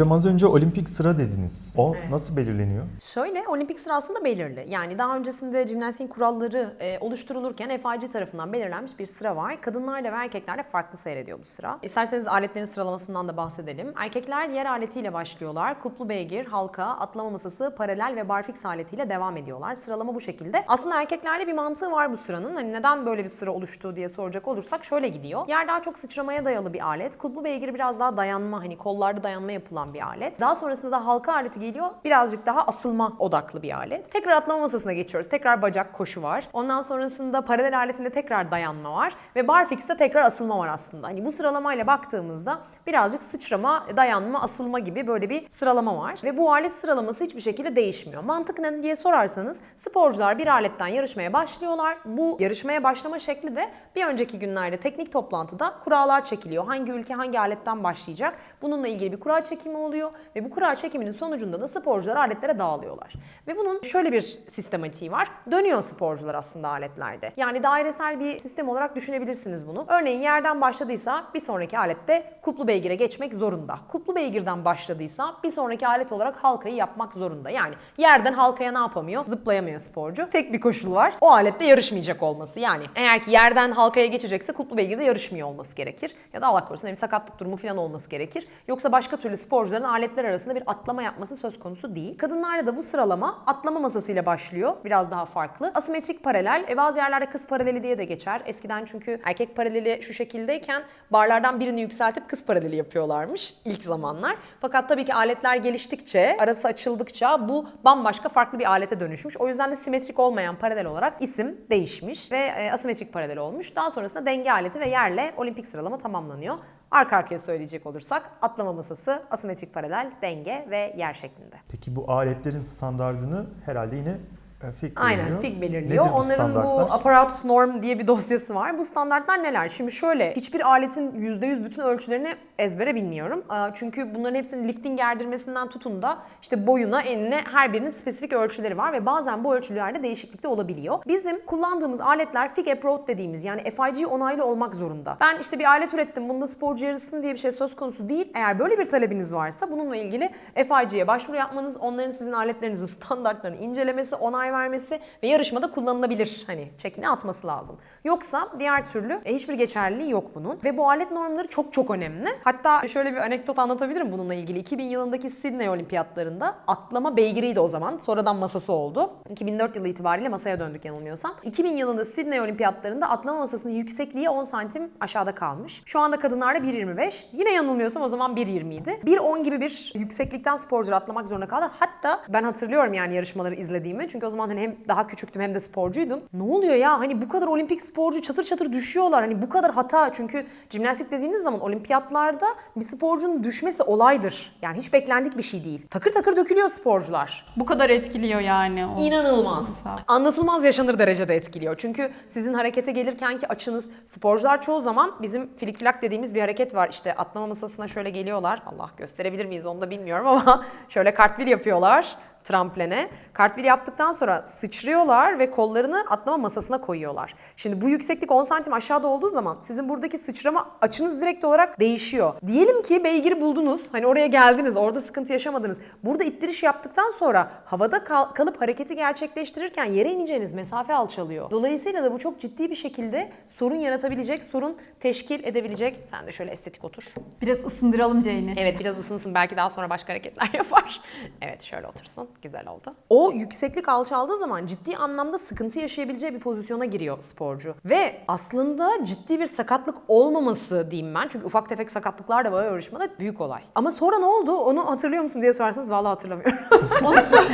Hocam az önce olimpik sıra dediniz. O Evet. nasıl belirleniyor? Şöyle olimpik sıra aslında belirli. Yani daha öncesinde jimnastiğin kuralları e, oluşturulurken FIG tarafından belirlenmiş bir sıra var. Kadınlarla ve erkeklerle farklı seyrediyor bu sıra. İsterseniz aletlerin sıralamasından da bahsedelim. Erkekler yer aletiyle başlıyorlar. Kuplu beygir, halka, atlama masası, paralel ve barfix aletiyle devam ediyorlar. Sıralama bu şekilde. Aslında erkeklerde bir mantığı var bu sıranın. Hani neden böyle bir sıra oluştu diye soracak olursak şöyle gidiyor. Yer daha çok sıçramaya dayalı bir alet. Kuplu beygir biraz daha dayanma hani kollarda dayanma yapılan bir alet. Daha sonrasında da halka aleti geliyor. Birazcık daha asılma odaklı bir alet. Tekrar atlama masasına geçiyoruz. Tekrar bacak koşu var. Ondan sonrasında paralel aletinde tekrar dayanma var. Ve barfix'te tekrar asılma var aslında. Hani bu sıralamayla baktığımızda birazcık sıçrama, dayanma, asılma gibi böyle bir sıralama var. Ve bu alet sıralaması hiçbir şekilde değişmiyor. Mantık ne diye sorarsanız sporcular bir aletten yarışmaya başlıyorlar. Bu yarışmaya başlama şekli de bir önceki günlerde teknik toplantıda kurallar çekiliyor. Hangi ülke hangi aletten başlayacak? Bununla ilgili bir kura çekimi oluyor ve bu kura çekiminin sonucunda da sporcular aletlere dağılıyorlar. Ve bunun şöyle bir sistematiği var. Dönüyor sporcular aslında aletlerde. Yani dairesel bir sistem olarak düşünebilirsiniz bunu. Örneğin yerden başladıysa bir sonraki alette kuplu beygire geçmek zorunda. Kuplu beygirden başladıysa bir sonraki alet olarak halkayı yapmak zorunda. Yani yerden halkaya ne yapamıyor? Zıplayamıyor sporcu. Tek bir koşul var. O alette yarışmayacak olması. Yani eğer ki yerden halkaya geçecekse kuplu beygirde yarışmıyor olması gerekir. Ya da Allah korusun bir sakatlık durumu falan olması gerekir. Yoksa başka türlü sporcuların aletler arasında bir atlama yapması söz konusu değil. Kadınlarda da bu sıralama atlama masasıyla başlıyor. Biraz daha farklı. Asimetrik paralel. E bazı yerlerde kız paraleli diye de geçer. Eskiden çünkü erkek paraleli şu şekildeyken barlardan birini yükseltip kız paraleli yapıyorlarmış ilk zamanlar. Fakat tabii ki aletler geliştikçe, arası açıldıkça bu bambaşka farklı bir alete dönüşmüş. O yüzden de simetrik olmayan paralel olarak isim değişmiş ve e, asimetrik paralel olmuş. Daha sonrasında denge aleti ve yerle olimpik sıralama tamamlanıyor. Arka arkaya söyleyecek olursak atlama masası, asimetrik paralel, denge ve yer şeklinde. Peki bu aletlerin standardını herhalde yine e, FIG Aynen belirliyor. FIG belirliyor. Nedir bu Onların bu standartlar? Apparatus Norm diye bir dosyası var. Bu standartlar neler? Şimdi şöyle hiçbir aletin %100 bütün ölçülerini ezbere bilmiyorum. Çünkü bunların hepsinin lifting gerdirmesinden tutun da işte boyuna, enine her birinin spesifik ölçüleri var ve bazen bu ölçülerde değişiklik de olabiliyor. Bizim kullandığımız aletler FIG Approved dediğimiz yani FIG onaylı olmak zorunda. Ben işte bir alet ürettim bunda sporcu yarışsın diye bir şey söz konusu değil. Eğer böyle bir talebiniz varsa bununla ilgili FIG'ye başvuru yapmanız, onların sizin aletlerinizin standartlarını incelemesi, onay vermesi ve yarışmada kullanılabilir hani çekini atması lazım. Yoksa diğer türlü e, hiçbir geçerliliği yok bunun. Ve bu alet normları çok çok önemli. Hatta şöyle bir anekdot anlatabilirim bununla ilgili. 2000 yılındaki Sydney Olimpiyatlarında atlama beygiriydi o zaman. Sonradan masası oldu. 2004 yılı itibariyle masaya döndük yanılmıyorsam. 2000 yılında Sydney Olimpiyatlarında atlama masasının yüksekliği 10 santim aşağıda kalmış. Şu anda kadınlarda 1.25. Yine yanılmıyorsam o zaman 1.20 idi. 1.10 gibi bir yükseklikten sporcular atlamak zorunda kaldılar. Hatta ben hatırlıyorum yani yarışmaları izlediğimi. Çünkü o zaman hani hem daha küçüktüm hem de sporcuydum. Ne oluyor ya hani bu kadar olimpik sporcu çatır çatır düşüyorlar. Hani bu kadar hata çünkü jimnastik dediğiniz zaman olimpiyatlarda bir sporcunun düşmesi olaydır. Yani hiç beklendik bir şey değil. Takır takır dökülüyor sporcular. Bu kadar etkiliyor yani. O. İnanılmaz. Mesela. Anlatılmaz yaşanır derecede etkiliyor. Çünkü sizin harekete gelirken ki açınız sporcular çoğu zaman bizim filik filak dediğimiz bir hareket var. İşte atlama masasına şöyle geliyorlar. Allah gösterebilir miyiz onu da bilmiyorum ama şöyle kartvil yapıyorlar tramplene. Kartvil yaptıktan sonra sıçrıyorlar ve kollarını atlama masasına koyuyorlar. Şimdi bu yükseklik 10 santim aşağıda olduğu zaman sizin buradaki sıçrama açınız direkt olarak değişiyor. Diyelim ki beygiri buldunuz. Hani oraya geldiniz. Orada sıkıntı yaşamadınız. Burada ittiriş yaptıktan sonra havada kal- kalıp hareketi gerçekleştirirken yere ineceğiniz mesafe alçalıyor. Dolayısıyla da bu çok ciddi bir şekilde sorun yaratabilecek, sorun teşkil edebilecek. Sen de şöyle estetik otur. Biraz ısındıralım Jane'i. Evet biraz ısınsın belki daha sonra başka hareketler yapar. Evet şöyle otursun. Güzel oldu. O yükseklik alçaldığı zaman ciddi anlamda sıkıntı yaşayabileceği bir pozisyona giriyor sporcu. Ve aslında ciddi bir sakatlık olmaması diyeyim ben. Çünkü ufak tefek sakatlıklar da var yarışmada büyük olay. Ama sonra ne oldu onu hatırlıyor musun diye sorarsanız vallahi hatırlamıyorum. Onu sor-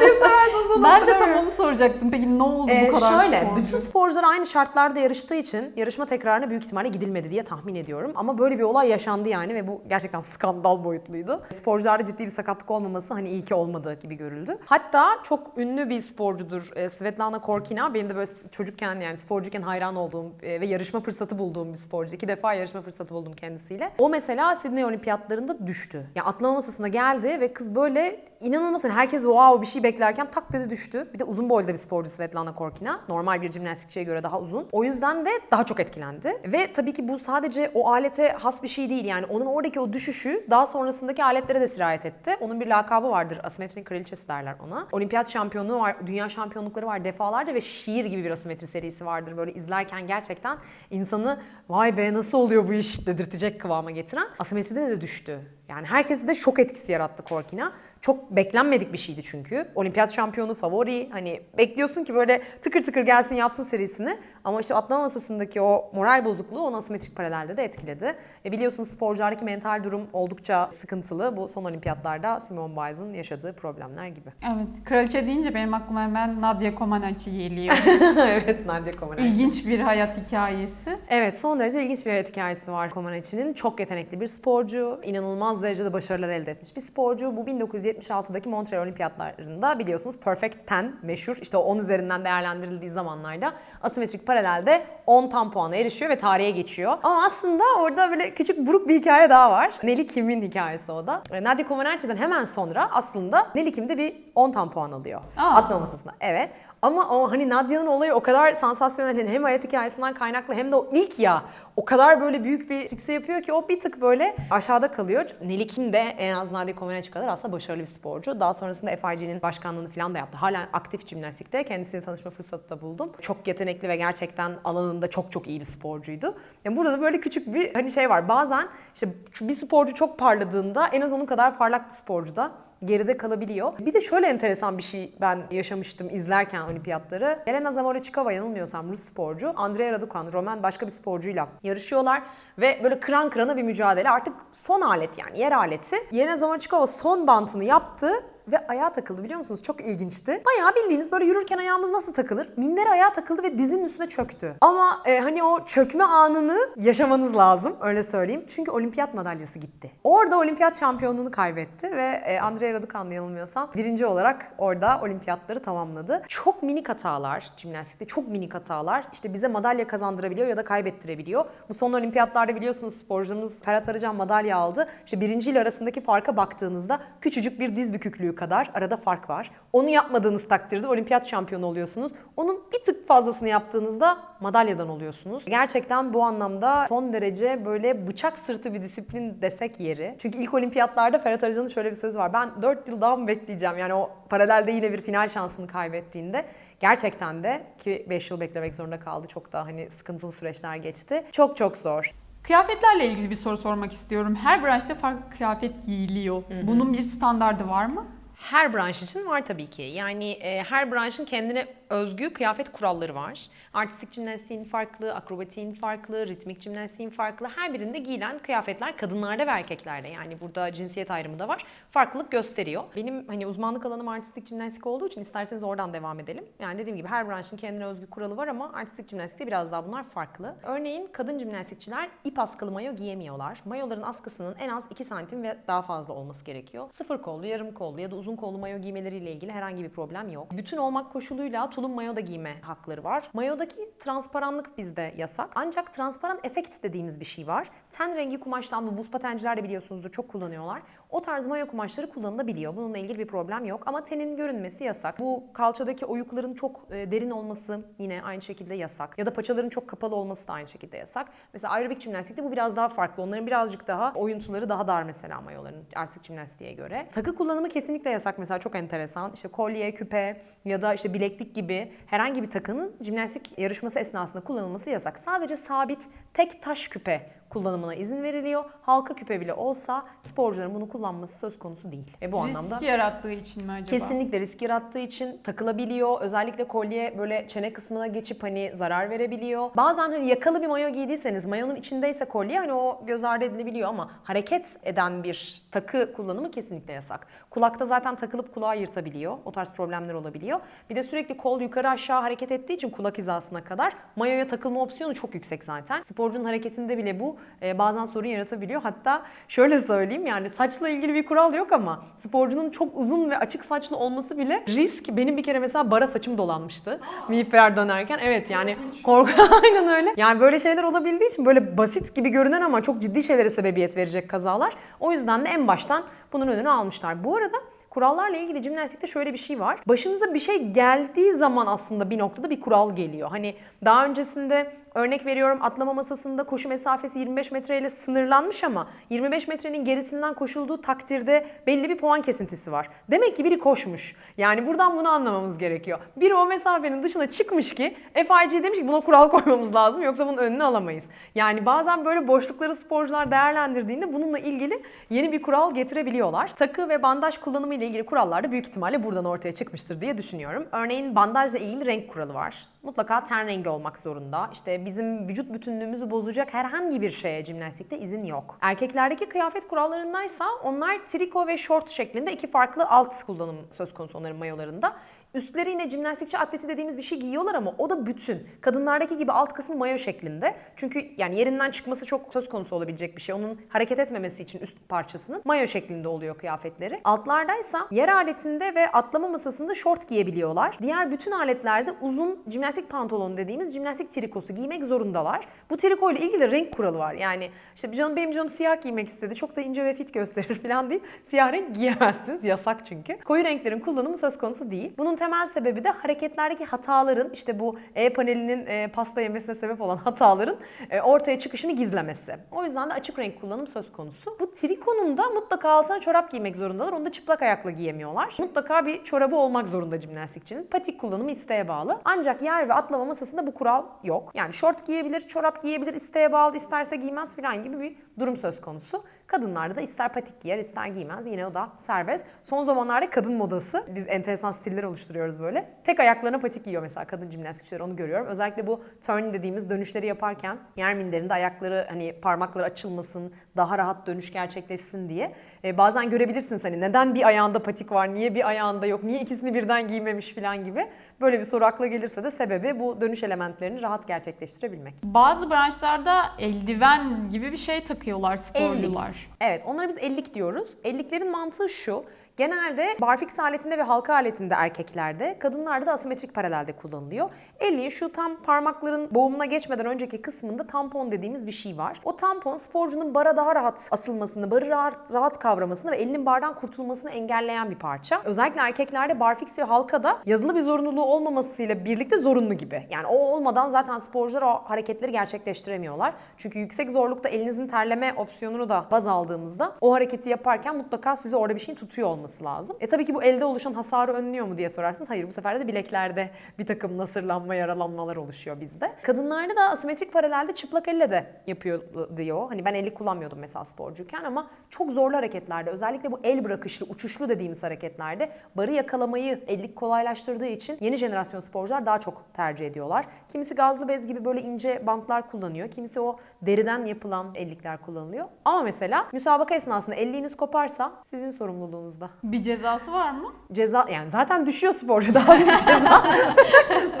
diye sorarsanız onu ben de tam onu soracaktım. Peki ne oldu Ee, bu kadar şöyle, sporcu? bütün sporcular aynı şartlarda yarıştığı için yarışma tekrarına büyük ihtimalle gidilmedi diye tahmin ediyorum. Ama böyle bir olay yaşandı yani ve bu gerçekten skandal boyutluydu. Sporcularda ciddi bir sakatlık olmaması hani iyi ki olmadı gibi görüldü. Hatta çok ünlü bir sporcudur e, Svetlana Korkina. Benim de böyle çocukken yani sporcuyken hayran olduğum e, ve yarışma fırsatı bulduğum bir sporcu. İki defa yarışma fırsatı buldum kendisiyle. O mesela Sydney Olimpiyatlarında düştü. Ya atlama masasına geldi ve kız böyle inanılmaz hani herkes wow bir şey beklerken tak dedi düştü. Bir de uzun boylu bir sporcu Svetlana Korkina. Normal bir jimnastikçiye göre daha uzun. O yüzden de daha çok etkilendi. Ve tabii ki bu sadece o alete has bir şey değil. Yani onun oradaki o düşüşü daha sonrasındaki aletlere de sirayet etti. Onun bir lakabı vardır. Asimetri kraliçesi derler ona. Olimpiyat şampiyonluğu var, dünya şampiyonlukları var defalarca ve şiir gibi bir asimetri serisi vardır. Böyle izlerken gerçekten insanı vay be nasıl oluyor bu iş dedirtecek kıvama getiren. Asimetride de düştü. Yani herkesi de şok etkisi yarattı Korkina. Çok beklenmedik bir şeydi çünkü. Olimpiyat şampiyonu favori. Hani bekliyorsun ki böyle tıkır tıkır gelsin yapsın serisini. Ama işte atlama masasındaki o moral bozukluğu onu asimetrik paralelde de etkiledi. E biliyorsunuz sporculardaki mental durum oldukça sıkıntılı. Bu son olimpiyatlarda Simone Biles'ın yaşadığı problemler gibi. Evet. Kraliçe deyince benim aklıma hemen Nadia Comaneci geliyor. evet Nadia Comaneci. İlginç bir hayat hikayesi. Evet son derece ilginç bir hayat hikayesi var Comaneci'nin. Çok yetenekli bir sporcu, inanılmaz derecede başarılar elde etmiş bir sporcu. Bu 1976'daki Montreal Olimpiyatlarında biliyorsunuz Perfect 10 meşhur. İşte o 10 üzerinden değerlendirildiği zamanlarda asimetrik paralelde 10 tam puana erişiyor ve tarihe geçiyor. Ama aslında orada böyle küçük buruk bir hikaye daha var. Nelly Kim'in hikayesi o da. E, Nadia Comaneci'den hemen sonra aslında Nelly Kim de bir 10 tam puan alıyor. Aa. Atlama masasında. Evet. Ama o hani Nadia'nın olayı o kadar sansasyonel hani hem hayat hikayesinden kaynaklı hem de o ilk ya o kadar böyle büyük bir sükse yapıyor ki o bir tık böyle aşağıda kalıyor. Nelly Kim de en az Nadia Comaneci kadar aslında başarılı bir sporcu. Daha sonrasında FIG'nin başkanlığını falan da yaptı. Hala aktif jimnastikte. Kendisiyle tanışma fırsatı da buldum. Çok yetenekli ve gerçekten alanında çok çok iyi bir sporcuydu. Yani burada da böyle küçük bir hani şey var. Bazen işte bir sporcu çok parladığında en az onun kadar parlak bir sporcu da geride kalabiliyor. Bir de şöyle enteresan bir şey ben yaşamıştım izlerken olimpiyatları. Elena Zamorachikova yanılmıyorsam Rus sporcu. Andrea Raducan, Roman başka bir sporcuyla yarışıyorlar. Ve böyle kıran kırana bir mücadele. Artık son alet yani yer aleti. Elena Zamorachikova son bantını yaptı ve ayağa takıldı biliyor musunuz? Çok ilginçti. Bayağı bildiğiniz böyle yürürken ayağımız nasıl takılır? Minder ayağa takıldı ve dizinin üstüne çöktü. Ama e, hani o çökme anını yaşamanız lazım öyle söyleyeyim. Çünkü olimpiyat madalyası gitti. Orada olimpiyat şampiyonluğunu kaybetti ve e, Andrea Raducan'la yanılmıyorsam birinci olarak orada olimpiyatları tamamladı. Çok minik hatalar jimnastikte çok minik hatalar işte bize madalya kazandırabiliyor ya da kaybettirebiliyor. Bu son olimpiyatlarda biliyorsunuz sporcumuz Ferhat Arıcan madalya aldı. İşte birinci ile arasındaki farka baktığınızda küçücük bir diz büküklüğü kadar arada fark var. Onu yapmadığınız takdirde olimpiyat şampiyonu oluyorsunuz. Onun bir tık fazlasını yaptığınızda madalyadan oluyorsunuz. Gerçekten bu anlamda son derece böyle bıçak sırtı bir disiplin desek yeri. Çünkü ilk olimpiyatlarda Ferhat Arıcan'ın şöyle bir sözü var. Ben 4 yıl daha mı bekleyeceğim? Yani o paralelde yine bir final şansını kaybettiğinde gerçekten de ki 5 yıl beklemek zorunda kaldı. Çok da hani sıkıntılı süreçler geçti. Çok çok zor. Kıyafetlerle ilgili bir soru sormak istiyorum. Her branşta farklı kıyafet giyiliyor. Bunun bir standardı var mı? Her branş için var tabii ki. Yani e, her branşın kendine özgü kıyafet kuralları var. Artistik jimnastiğin farklı, akrobatiğin farklı, ritmik jimnastiğin farklı. Her birinde giyilen kıyafetler kadınlarda ve erkeklerde yani burada cinsiyet ayrımı da var. Farklılık gösteriyor. Benim hani uzmanlık alanım artistik jimnastik olduğu için isterseniz oradan devam edelim. Yani dediğim gibi her branşın kendine özgü kuralı var ama artistik jimnastikte biraz daha bunlar farklı. Örneğin kadın jimnastikçiler ip askılı mayo giyemiyorlar. Mayoların askısının en az 2 santim ve daha fazla olması gerekiyor. Sıfır kollu, yarım kollu ya da uzun kollu mayo giymeleriyle ilgili herhangi bir problem yok. Bütün olmak koşuluyla tulum mayo da giyme hakları var. Mayodaki transparanlık bizde yasak. Ancak transparan efekt dediğimiz bir şey var. Ten rengi kumaştan bu buz patenciler de biliyorsunuzdur çok kullanıyorlar. O tarz mayo kumaşları kullanılabiliyor. Bununla ilgili bir problem yok ama tenin görünmesi yasak. Bu kalçadaki oyukların çok e, derin olması yine aynı şekilde yasak. Ya da paçaların çok kapalı olması da aynı şekilde yasak. Mesela aerobik jimnastikte bu biraz daha farklı. Onların birazcık daha oyuntuları daha dar mesela mayoların artistik jimnastiğe göre. Takı kullanımı kesinlikle yasak mesela çok enteresan. İşte kolye, küpe ya da işte bileklik gibi herhangi bir takının jimnastik yarışması esnasında kullanılması yasak. Sadece sabit tek taş küpe kullanımına izin veriliyor. Halka küpe bile olsa sporcuların bunu kullanması söz konusu değil. E bu anlamda Risk yarattığı için mi acaba? Kesinlikle risk yarattığı için takılabiliyor. Özellikle kolye böyle çene kısmına geçip hani zarar verebiliyor. Bazen hani yakalı bir mayo giydiyseniz mayonun içindeyse kolye hani o göz ardı edilebiliyor ama hareket eden bir takı kullanımı kesinlikle yasak. Kulakta zaten takılıp kulağı yırtabiliyor. O tarz problemler olabiliyor. Bir de sürekli kol yukarı aşağı hareket ettiği için kulak hizasına kadar mayoya takılma opsiyonu çok yüksek zaten. Sporcunun hareketinde bile bu e, bazen sorun yaratabiliyor. Hatta şöyle söyleyeyim yani saçla ilgili bir kural yok ama sporcunun çok uzun ve açık saçlı olması bile risk. Benim bir kere mesela bara saçım dolanmıştı. Miğfer dönerken. Evet yani korku aynen öyle. Yani böyle şeyler olabildiği için böyle basit gibi görünen ama çok ciddi şeylere sebebiyet verecek kazalar. O yüzden de en baştan bunun önünü almışlar. Bu arada Kurallarla ilgili jimnastikte şöyle bir şey var. Başınıza bir şey geldiği zaman aslında bir noktada bir kural geliyor. Hani daha öncesinde örnek veriyorum atlama masasında koşu mesafesi 25 metreyle sınırlanmış ama 25 metrenin gerisinden koşulduğu takdirde belli bir puan kesintisi var. Demek ki biri koşmuş. Yani buradan bunu anlamamız gerekiyor. Biri o mesafenin dışına çıkmış ki FIG demiş ki buna kural koymamız lazım yoksa bunun önünü alamayız. Yani bazen böyle boşlukları sporcular değerlendirdiğinde bununla ilgili yeni bir kural getirebiliyorlar. Takı ve bandaj kullanımı ile ilgili kurallar da büyük ihtimalle buradan ortaya çıkmıştır diye düşünüyorum. Örneğin bandajla ilgili renk kuralı var. Mutlaka ten rengi olmak zorunda. İşte bizim vücut bütünlüğümüzü bozacak herhangi bir şeye jimnastikte izin yok. Erkeklerdeki kıyafet kurallarındaysa onlar triko ve short şeklinde iki farklı alt kullanım söz konusu onların mayolarında. Üstleri yine jimnastikçi atleti dediğimiz bir şey giyiyorlar ama o da bütün. Kadınlardaki gibi alt kısmı mayo şeklinde. Çünkü yani yerinden çıkması çok söz konusu olabilecek bir şey. Onun hareket etmemesi için üst parçasının mayo şeklinde oluyor kıyafetleri. Altlardaysa yer aletinde ve atlama masasında şort giyebiliyorlar. Diğer bütün aletlerde uzun jimnastik pantolon dediğimiz jimnastik trikosu giymek zorundalar. Bu triko ile ilgili renk kuralı var. Yani işte canım benim canım siyah giymek istedi. Çok da ince ve fit gösterir falan deyip siyah renk giyemezsiniz. Yasak çünkü. Koyu renklerin kullanımı söz konusu değil. Bunun temel sebebi de hareketlerdeki hataların işte bu E panelinin e, pasta yemesine sebep olan hataların e, ortaya çıkışını gizlemesi. O yüzden de açık renk kullanım söz konusu. Bu trikonun da mutlaka altına çorap giymek zorundalar. Onu da çıplak ayakla giyemiyorlar. Mutlaka bir çorabı olmak zorunda jimnastikçinin. Patik kullanımı isteğe bağlı. Ancak yer ve atlama masasında bu kural yok. Yani şort giyebilir, çorap giyebilir, isteğe bağlı, isterse giymez falan gibi bir durum söz konusu. Kadınlarda da ister patik giyer ister giymez. Yine o da serbest. Son zamanlarda kadın modası. Biz enteresan stiller oluşturuyoruz böyle. Tek ayaklarına patik giyiyor mesela kadın jimnastikçiler onu görüyorum. Özellikle bu turn dediğimiz dönüşleri yaparken yer minderinde ayakları hani parmakları açılmasın, daha rahat dönüş gerçekleşsin diye. Ee, bazen görebilirsiniz hani neden bir ayağında patik var, niye bir ayağında yok, niye ikisini birden giymemiş falan gibi. Böyle bir soru akla gelirse de sebebi bu dönüş elementlerini rahat gerçekleştirebilmek. Bazı branşlarda eldiven gibi bir şey takıyorlar sporcular. Evet onlara biz ellik diyoruz. Elliklerin mantığı şu. Genelde barfix aletinde ve halka aletinde erkeklerde, kadınlarda da asimetrik paralelde kullanılıyor. Elliğin şu tam parmakların boğumuna geçmeden önceki kısmında tampon dediğimiz bir şey var. O tampon sporcunun bara daha rahat asılmasını, barı rahat, rahat kavramasını ve elinin bardan kurtulmasını engelleyen bir parça. Özellikle erkeklerde barfix ve halkada yazılı bir zorunluluğu olmamasıyla birlikte zorunlu gibi. Yani o olmadan zaten sporcular o hareketleri gerçekleştiremiyorlar. Çünkü yüksek zorlukta elinizin terleme opsiyonunu da baz aldığımızda o hareketi yaparken mutlaka sizi orada bir şeyin tutuyor olması lazım. E tabii ki bu elde oluşan hasarı önlüyor mu diye sorarsınız. Hayır bu sefer de bileklerde bir takım nasırlanma, yaralanmalar oluşuyor bizde. Kadınlarda da asimetrik paralelde çıplak elle de yapıyor diyor. Hani ben eli kullanmıyordum mesela sporcuyken ama çok zorlu hareketlerde özellikle bu el bırakışlı, uçuşlu dediğimiz hareketlerde barı yakalamayı ellik kolaylaştırdığı için yeni jenerasyon sporcular daha çok tercih ediyorlar. Kimisi gazlı bez gibi böyle ince bantlar kullanıyor. Kimisi o deriden yapılan ellikler kullanılıyor. Ama mesela müsabaka esnasında elliğiniz koparsa sizin sorumluluğunuzda. Bir cezası var mı? Ceza yani zaten düşüyor sporcu daha büyük ceza.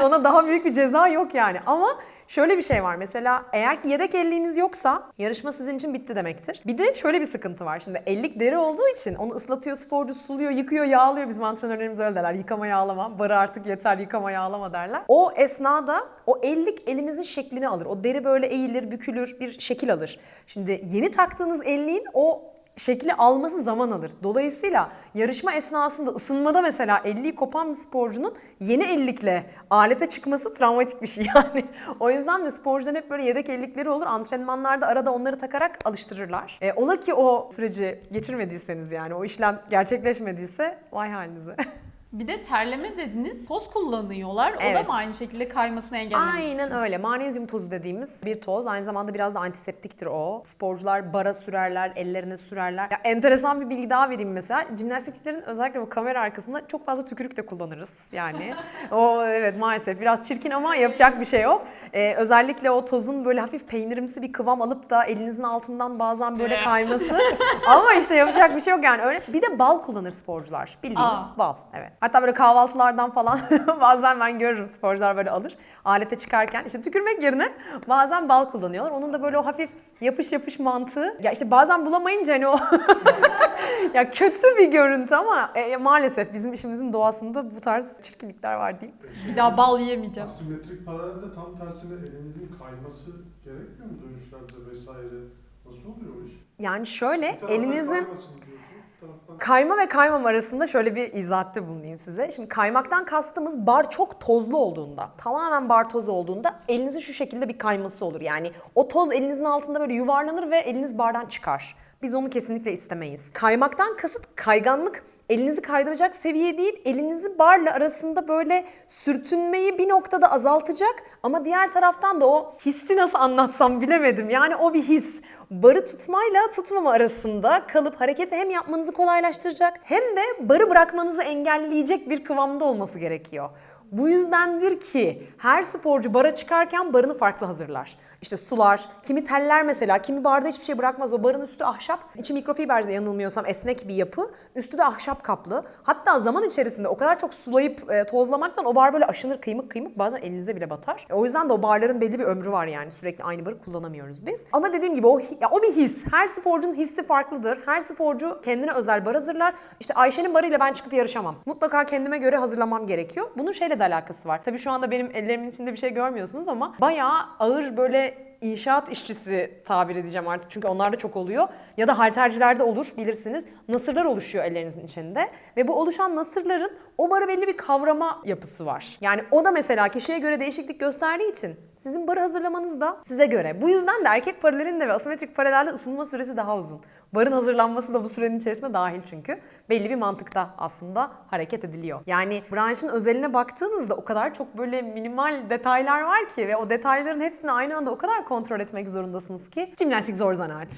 Ona daha büyük bir ceza yok yani. Ama şöyle bir şey var mesela eğer ki yedek elliğiniz yoksa yarışma sizin için bitti demektir. Bir de şöyle bir sıkıntı var. Şimdi ellik deri olduğu için onu ıslatıyor sporcu suluyor, yıkıyor, yağlıyor. Bizim antrenörlerimiz öyle derler. Yıkama yağlama. Barı artık yeter yıkama yağlama derler. O esnada o ellik elinizin şeklini alır. O deri böyle eğilir, bükülür, bir şekil alır. Şimdi yeni taktığınız elliğin o şekli alması zaman alır. Dolayısıyla yarışma esnasında ısınmada mesela 50'yi kopan bir sporcunun yeni ellikle alete çıkması travmatik bir şey yani. O yüzden de sporcuların hep böyle yedek ellikleri olur. Antrenmanlarda arada onları takarak alıştırırlar. E, ola ki o süreci geçirmediyseniz yani o işlem gerçekleşmediyse vay halinize. Bir de terleme dediniz. Toz kullanıyorlar. O da Evet. mı aynı şekilde kaymasını engellemek Aynen için? öyle. Magnezyum tozu dediğimiz bir toz. Aynı zamanda biraz da antiseptiktir o. Sporcular bara sürerler, ellerine sürerler. Ya, enteresan bir bilgi daha vereyim mesela. Jimnastikçilerin özellikle bu kamera arkasında çok fazla tükürük de kullanırız. Yani o evet maalesef biraz çirkin ama yapacak bir şey yok. Ee, özellikle o tozun böyle hafif peynirimsi bir kıvam alıp da elinizin altından bazen böyle kayması. ama işte yapacak bir şey yok yani. Öyle bir de bal kullanır sporcular. Bildiğimiz Aa. bal. Evet. Hatta böyle kahvaltılardan falan bazen ben görürüm sporcular böyle alır. Alete çıkarken işte tükürmek yerine bazen bal kullanıyorlar. Onun da böyle o hafif yapış yapış mantığı. Ya işte bazen bulamayınca hani o ya kötü bir görüntü ama e, maalesef bizim işimizin doğasında bu tarz çirkinlikler var değil. Bir daha bal yiyemeyeceğim. Asimetrik paralelde tam tersine elinizin kayması gerekmiyor mu dönüşlerde vesaire? Nasıl oluyor o iş? Yani şöyle elinizin kaymasın Kayma ve kaymam arasında şöyle bir izahatte bulunayım size. Şimdi kaymaktan kastımız bar çok tozlu olduğunda, tamamen bar toz olduğunda elinizin şu şekilde bir kayması olur. Yani o toz elinizin altında böyle yuvarlanır ve eliniz bardan çıkar. Biz onu kesinlikle istemeyiz. Kaymaktan kasıt kayganlık elinizi kaydıracak seviye değil, elinizi barla arasında böyle sürtünmeyi bir noktada azaltacak ama diğer taraftan da o hissi nasıl anlatsam bilemedim. Yani o bir his. Barı tutmayla tutmama arasında kalıp hareketi hem yapmanızı kolaylaştıracak hem de barı bırakmanızı engelleyecek bir kıvamda olması gerekiyor. Bu yüzdendir ki her sporcu bara çıkarken barını farklı hazırlar. İşte sular, kimi teller mesela, kimi barda hiçbir şey bırakmaz. O barın üstü ahşap, içi mikrofiberle yanılmıyorsam esnek bir yapı. Üstü de ahşap kaplı. Hatta zaman içerisinde o kadar çok sulayıp e, tozlamaktan o bar böyle aşınır kıymık kıymık bazen elinize bile batar. E, o yüzden de o barların belli bir ömrü var yani. Sürekli aynı barı kullanamıyoruz biz. Ama dediğim gibi o, ya o bir his. Her sporcunun hissi farklıdır. Her sporcu kendine özel bar hazırlar. İşte Ayşe'nin barıyla ben çıkıp yarışamam. Mutlaka kendime göre hazırlamam gerekiyor. Bunun şeyle de alakası var. Tabii şu anda benim ellerimin içinde bir şey görmüyorsunuz ama bayağı ağır böyle inşaat işçisi tabir edeceğim artık çünkü onlar da çok oluyor. Ya da haltercilerde olur bilirsiniz. Nasırlar oluşuyor ellerinizin içinde ve bu oluşan nasırların o bara belli bir kavrama yapısı var. Yani o da mesela kişiye göre değişiklik gösterdiği için sizin barı hazırlamanız da size göre. Bu yüzden de erkek paralelinde ve asimetrik paralelde ısınma süresi daha uzun. Barın hazırlanması da bu sürenin içerisinde dahil çünkü. Belli bir mantıkta aslında hareket ediliyor. Yani branşın özeline baktığınızda o kadar çok böyle minimal detaylar var ki ve o detayların hepsini aynı anda o kadar kontrol etmek zorundasınız ki jimnastik zor zanaat.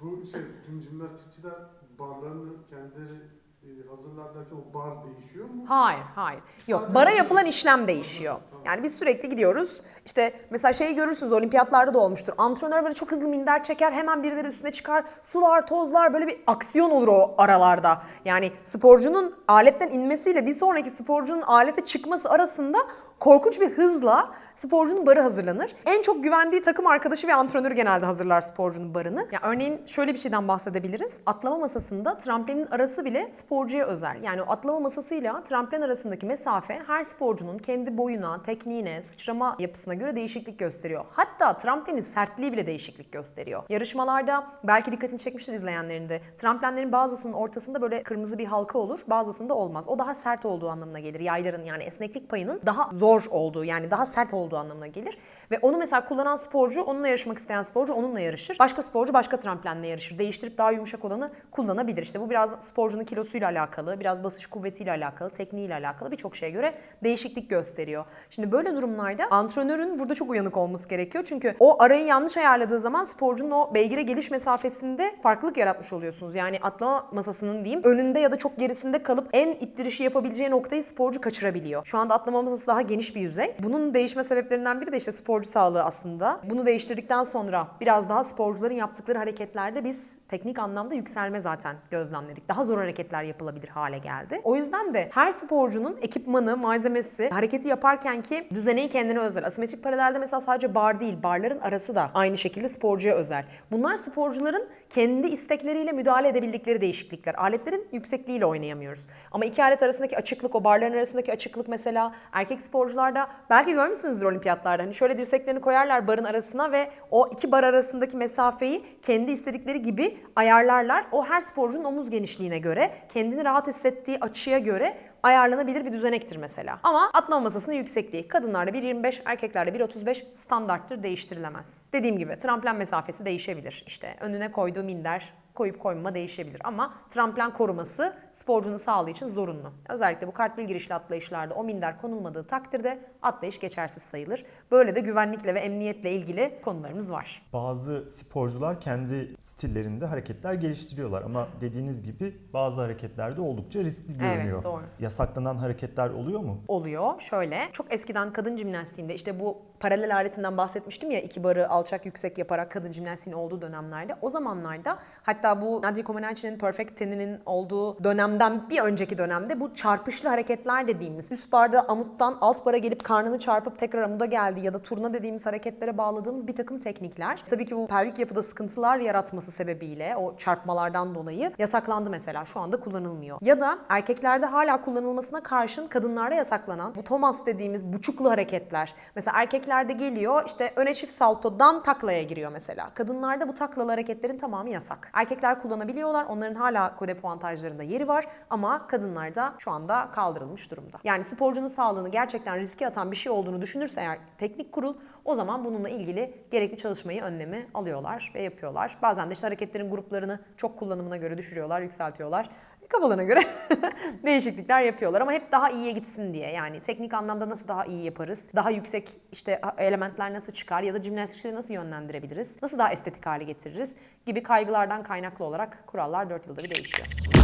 Bu şey, tüm jimnastikçiler barlarını kendileri e, hazırlar derken o bar değişiyor mu? Hayır, hayır. Yok, Sadece- bara yapılan işlem değişiyor. Yani biz sürekli gidiyoruz. İşte mesela şeyi görürsünüz olimpiyatlarda da olmuştur. Antrenör böyle çok hızlı minder çeker, hemen birileri üstüne çıkar. Sular, tozlar böyle bir aksiyon olur o aralarda. Yani sporcunun aletten inmesiyle bir sonraki sporcunun alete çıkması arasında korkunç bir hızla sporcunun barı hazırlanır. En çok güvendiği takım arkadaşı ve antrenörü genelde hazırlar sporcunun barını. Ya örneğin şöyle bir şeyden bahsedebiliriz. Atlama masasında tramplinin arası bile sporcuya özel. Yani o atlama masasıyla tramplin arasındaki mesafe her sporcunun kendi boyuna, tekniğine, sıçrama yapısına göre değişiklik gösteriyor. Hatta tramplinin sertliği bile değişiklik gösteriyor. Yarışmalarda belki dikkatini çekmiştir izleyenlerin de. Tramplenlerin bazısının ortasında böyle kırmızı bir halka olur, bazısında olmaz. O daha sert olduğu anlamına gelir. Yayların yani esneklik payının daha zor olduğu yani daha sert olduğu anlamına gelir. Ve onu mesela kullanan sporcu, onunla yarışmak isteyen sporcu onunla yarışır. Başka sporcu başka tramplenle yarışır. Değiştirip daha yumuşak olanı kullanabilir. İşte bu biraz sporcunun kilosuyla alakalı, biraz basış kuvvetiyle alakalı, tekniğiyle alakalı birçok şeye göre değişiklik gösteriyor. Şimdi böyle durumlarda antrenörün burada çok uyanık olması gerekiyor. Çünkü o arayı yanlış ayarladığı zaman sporcunun o beygire geliş mesafesinde farklılık yaratmış oluyorsunuz. Yani atlama masasının diyeyim önünde ya da çok gerisinde kalıp en ittirişi yapabileceği noktayı sporcu kaçırabiliyor. Şu anda atlama masası daha geniş bir yüzey. Bunun değişme sebeplerinden biri de işte sporcu sağlığı aslında. Bunu değiştirdikten sonra biraz daha sporcuların yaptıkları hareketlerde biz teknik anlamda yükselme zaten gözlemledik. Daha zor hareketler yapılabilir hale geldi. O yüzden de her sporcunun ekipmanı, malzemesi, hareketi yaparken ki düzeneyi kendine özel. Asimetrik paralelde mesela sadece bar değil, barların arası da aynı şekilde sporcuya özel. Bunlar sporcuların kendi istekleriyle müdahale edebildikleri değişiklikler. Aletlerin yüksekliğiyle oynayamıyoruz. Ama iki alet arasındaki açıklık, o barların arasındaki açıklık mesela erkek sporcularda belki görmüşsünüzdür olimpiyatlarda. Hani şöyle dirseklerini koyarlar barın arasına ve o iki bar arasındaki mesafeyi kendi istedikleri gibi ayarlarlar. O her sporcunun omuz genişliğine göre, kendini rahat hissettiği açıya göre ayarlanabilir bir düzenektir mesela. Ama atlama masasının yüksekliği kadınlarda 1.25, erkeklerde 1.35 standarttır değiştirilemez. Dediğim gibi tramplen mesafesi değişebilir. İşte önüne koyduğu minder koyup koymama değişebilir ama tramplen koruması sporcunun sağlığı için zorunlu. Özellikle bu kartvil girişli atlayışlarda o minder konulmadığı takdirde atlayış geçersiz sayılır. Böyle de güvenlikle ve emniyetle ilgili konularımız var. Bazı sporcular kendi stillerinde hareketler geliştiriyorlar ama dediğiniz gibi bazı hareketlerde oldukça riskli Evet, görünüyor. doğru. Yasaklanan hareketler oluyor mu? oluyor. Şöyle çok eskiden kadın jimnastiğinde işte bu paralel aletinden bahsetmiştim ya iki barı alçak yüksek yaparak kadın jimnastiğin olduğu dönemlerde. O zamanlarda hatta bu Nadia Comaneci'nin Perfect Ten'inin olduğu dönemden bir önceki dönemde bu çarpışlı hareketler dediğimiz üst barda amuttan alt bara gelip karnını çarpıp tekrar amuda geldi ya da turna dediğimiz hareketlere bağladığımız bir takım teknikler. Tabii ki bu pelvik yapıda sıkıntılar yaratması sebebiyle o çarpmalardan dolayı yasaklandı mesela. Şu anda kullanılmıyor. Ya da erkeklerde hala kullanılmasına karşın kadınlarda yasaklanan bu Thomas dediğimiz buçuklu hareketler. Mesela erkeklerde geliyor işte öne çift saltodan taklaya giriyor mesela. Kadınlarda bu taklalı hareketlerin tamamı yasak. Erkekler kullanabiliyorlar. Onların hala kode puantajlarında yeri var ama kadınlarda şu anda kaldırılmış durumda. Yani sporcunun sağlığını gerçekten riske atan bir şey olduğunu düşünürse eğer teknik kurul o zaman bununla ilgili gerekli çalışmayı önlemi alıyorlar ve yapıyorlar. Bazen de işte hareketlerin gruplarını çok kullanımına göre düşürüyorlar, yükseltiyorlar. Kafalarına göre değişiklikler yapıyorlar ama hep daha iyiye gitsin diye. Yani teknik anlamda nasıl daha iyi yaparız? Daha yüksek işte elementler nasıl çıkar ya da jimnastikçileri nasıl yönlendirebiliriz? Nasıl daha estetik hale getiririz? Gibi kaygılardan kaynaklı olarak kurallar 4 yılda bir değişiyor.